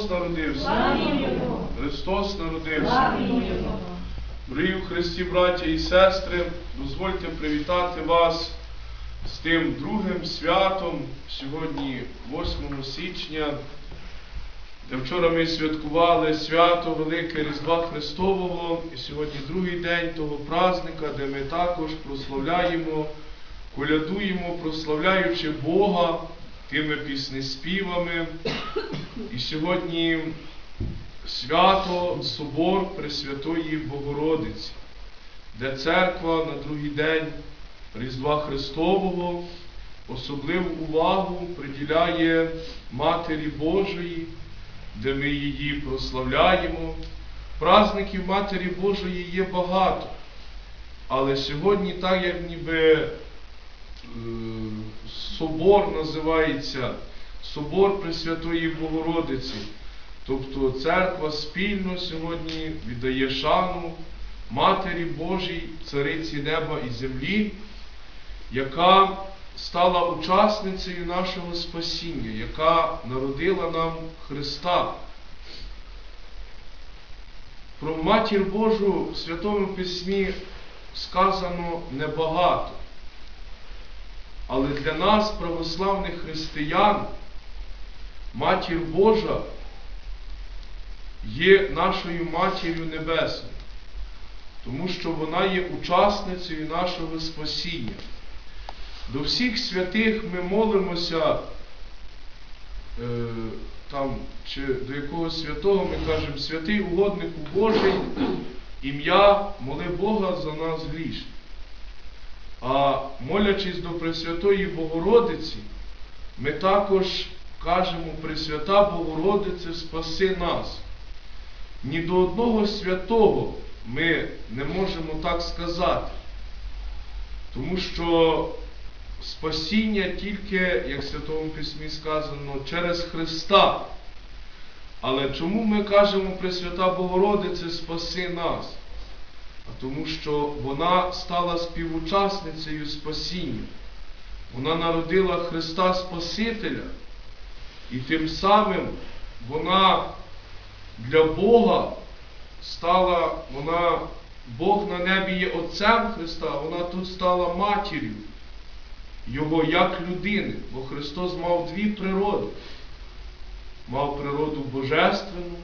Христос народився. Христос народився. Дорогі Христі, браття і сестри, дозвольте привітати вас з тим другим святом сьогодні, 8 січня, де вчора ми святкували свято Велике Різдва Христового, і сьогодні другий день того праздника, де ми також прославляємо, колядуємо, прославляючи Бога тими піснеспівами. І сьогодні свято Собор Пресвятої Богородиці, де церква на другий день Різдва Христового особливу увагу приділяє Матері Божої, де ми її прославляємо. Праздників Матері Божої є багато, але сьогодні, так як ніби е, собор називається Собор Пресвятої Богородиці. Тобто церква спільно сьогодні віддає шану Матері Божій, Цариці неба і землі, яка стала учасницею нашого спасіння, яка народила нам Христа. Про Матір Божу в Святому Письмі сказано небагато. Але для нас, православних християн, Матір Божа є нашою матір'ю небесною, тому що вона є учасницею нашого спасіння. До всіх святих ми молимося, е, там, чи до якогось святого ми кажемо, святий угоднику Божий, ім'я моли Бога за нас грішних. А молячись до Пресвятої Богородиці, ми також кажемо Пресвята Богородице, спаси нас. Ні до одного святого ми не можемо так сказати, тому що спасіння тільки, як в Святому Письмі сказано, через Христа. Але чому ми кажемо Пресвята Богородице, спаси нас? А тому що вона стала співучасницею спасіння. Вона народила Христа Спасителя, і тим самим вона для Бога стала, вона, Бог на небі є Отцем Христа, вона тут стала матір'ю Його як людини, бо Христос мав дві природи. Мав природу божественну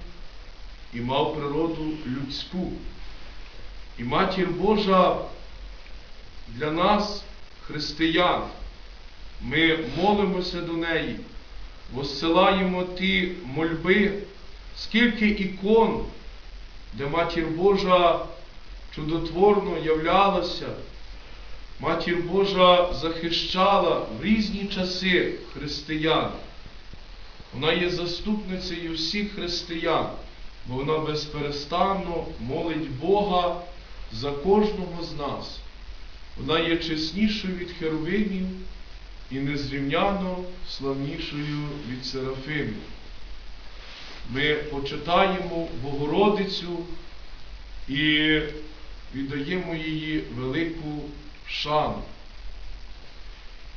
і мав природу людську. І матір Божа для нас, християн, ми молимося до неї, воссилаємо ті мольби, скільки ікон, де матір Божа чудотворно являлася, матір Божа захищала в різні часи християн. Вона є заступницею всіх християн, бо вона безперестанно молить Бога за кожного з нас. Вона є чеснішою від херовимів і незрівняно славнішою від серафимів. Ми почитаємо Богородицю і віддаємо її велику шану.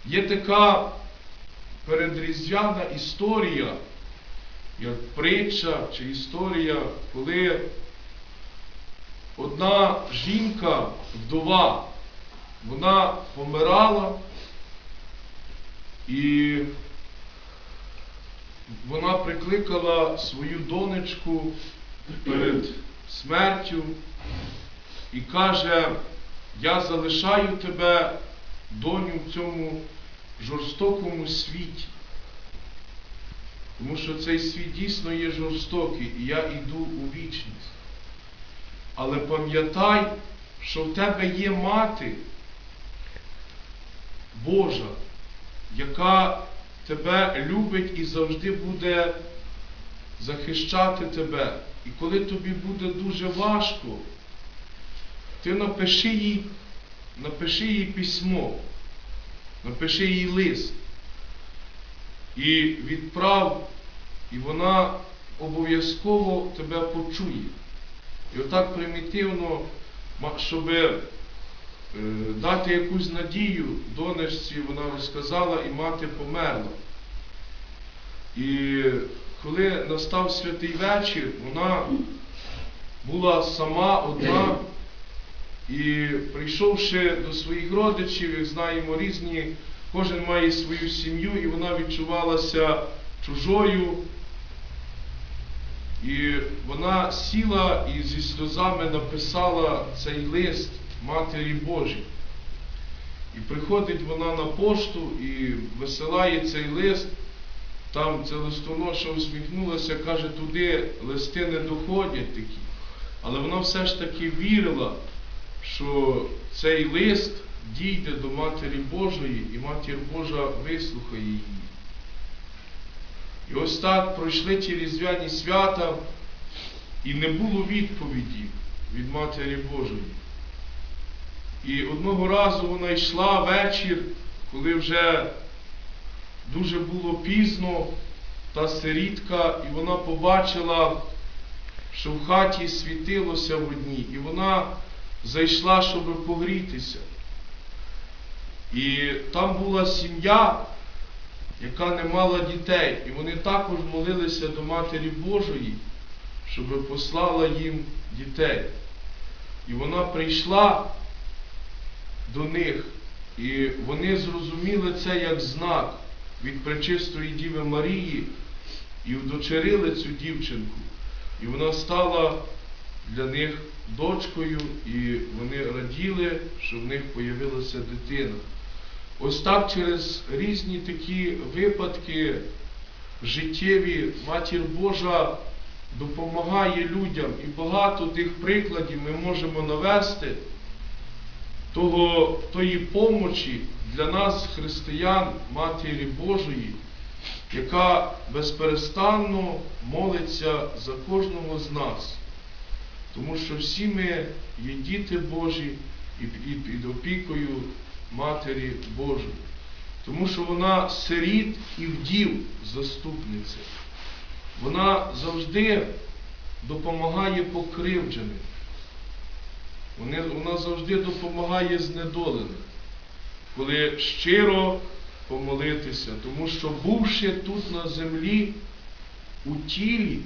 Є така передріздвяна історія, як притча чи історія, коли одна жінка, вдова, вона помирала і вона прикликала свою донечку перед смертю і каже, я залишаю тебе, доню, в цьому жорстокому світі. Тому що цей світ дійсно є жорстокий, і я йду у вічність. Але пам'ятай, що в тебе є мати Божа, яка тебе любить і завжди буде захищати тебе. І коли тобі буде дуже важко, ти напиши їй, напиши їй письмо, напиши їй лист і відправ, і вона обов'язково тебе почує. І отак примітивно, щоб дати якусь надію донечці, вона розказала, і мати померла. І коли настав святий вечір, вона була сама одна. І прийшовши до своїх родичів, як знаємо, різні, кожен має свою сім'ю, і вона відчувалася чужою. І вона сіла і зі сльозами написала цей лист Матері Божій. І приходить вона на пошту і висилає цей лист. Там ця листоноша усміхнулася, каже, туди листи не доходять такі. Але вона все ж таки вірила, що цей лист дійде до Матері Божої, і Матір Божа вислухає її. І ось так пройшли ті різдвяні свята, і не було відповіді від Матері Божої. І одного разу вона йшла вечір, коли вже дуже було пізно, та сирітка, і вона побачила, що в хаті світилося в одній, і вона зайшла, щоб погрітися. І там була сім'я, яка не мала дітей, і вони також молилися до Матері Божої, щоб послала їм дітей. І вона прийшла до них, і вони зрозуміли це як знак від Пречистої Діви Марії і вдочерили цю дівчинку. І вона стала для них дочкою, і вони раділи, що в них появилася дитина. Ось так через різні такі випадки життєві Матір Божа допомагає людям. І багато тих прикладів ми можемо навести того, тої помочі для нас, християн, Матері Божої, яка безперестанно молиться за кожного з нас. Тому що всі ми є діти Божі і під опікою Матері Божої. Тому що вона сиріт і вдів заступниця. Вона завжди допомагає покривдженим. Вона завжди допомагає знедоленим, коли щиро помолитися, тому що бувши тут на землі у тілі,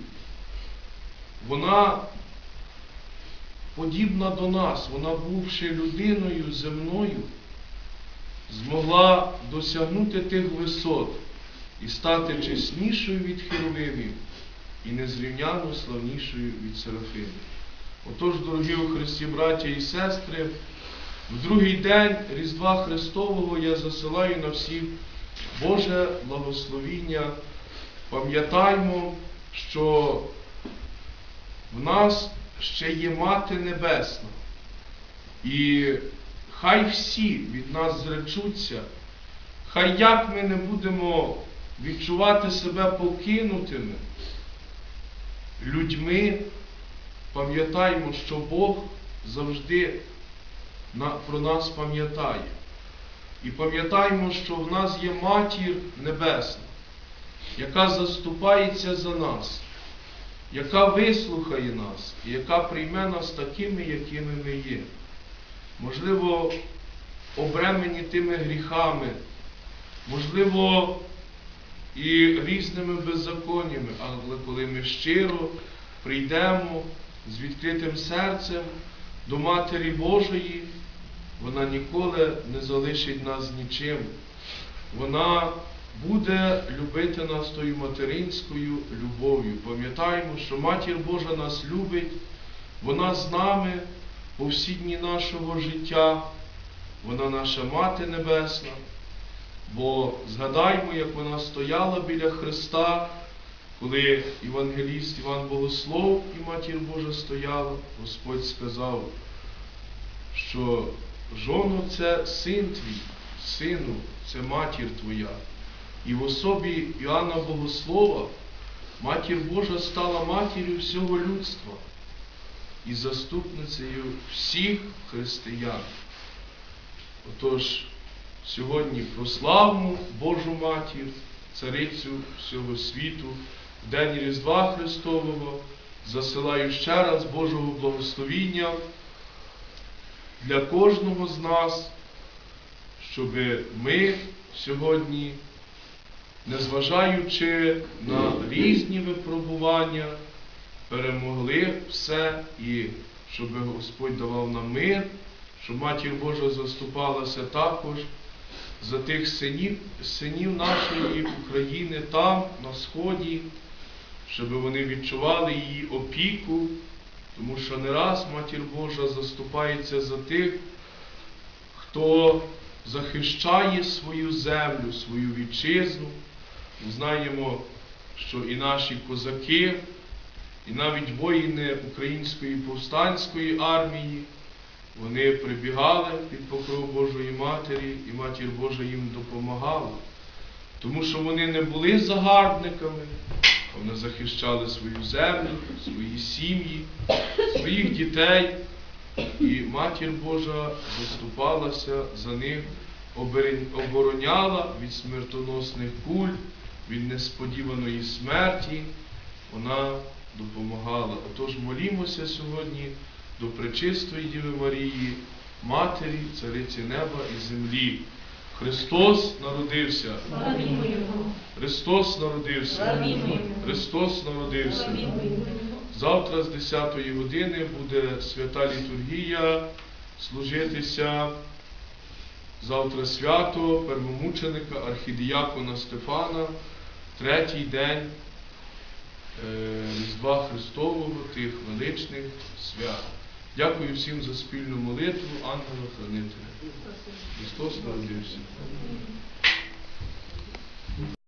вона подібна до нас, вона, бувши людиною земною, змогла досягнути тих висот і стати чеснішою від херовимів і незрівняно славнішою від серафимів. Отож, дорогі у Христі, браття і сестри, в другий день Різдва Христового я засилаю на всіх Боже благословіння. Пам'ятаймо, що в нас ще є Мати Небесна. І хай всі від нас зречуться, хай як ми не будемо відчувати себе покинутими людьми, пам'ятаємо, що Бог завжди про нас пам'ятає. І пам'ятаємо, що в нас є Матір Небесна, яка заступається за нас, яка вислухає нас і яка прийме нас такими, якими ми є. Можливо, обремені тими гріхами, можливо, і різними беззаконнями, але коли ми щиро прийдемо з відкритим серцем до Матері Божої, вона ніколи не залишить нас нічим. Вона буде любити нас тою материнською любов'ю. Пам'ятаємо, що Матір Божа нас любить, вона з нами по всі дні нашого життя, вона наша Мати Небесна. Бо згадаймо, як вона стояла біля Христа, коли Євангеліст Іван Богослов і Матір Божа стояла, Господь сказав, що жоно це син твій, сину, це матір твоя. І в особі Іоанна Богослова Матір Божа стала матір'ю всього людства і заступницею всіх християн. Отож, сьогодні прославну Божу Матір, Царицю всього світу, День Різдва Христового, засилаю ще раз Божого благословіння для кожного з нас, щоб ми сьогодні незважаючи на різні випробування, перемогли все і щоб Господь давав нам мир, щоб Матір Божа заступалася також за тих синів, синів нашої України там, на Сході, щоб вони відчували її опіку, тому що не раз Матір Божа заступається за тих, хто захищає свою землю, свою вітчизну. Ми знаємо, що і наші козаки, і навіть воїни Української повстанської армії, вони прибігали під покров Божої Матері, і Матір Божа їм допомагала. Тому що вони не були загарбниками, вони захищали свою землю, свої сім'ї, своїх дітей. І Матір Божа заступалася за них, обороняла від смертоносних куль, від несподіваної смерті. Вона допомагала. Отож молімося сьогодні до Пречистої Діви Марії, Матері, Цариці Неба і землі. Христос народився. Христос народився. Христос народився. Завтра з 10-ї години буде свята літургія служитися. Завтра свято первомученика архідіякона Стефана, третій день е, Різдва Христового, тих величних свят. Дякую всім за спільну молитву, ангела хранителя. Христос народився.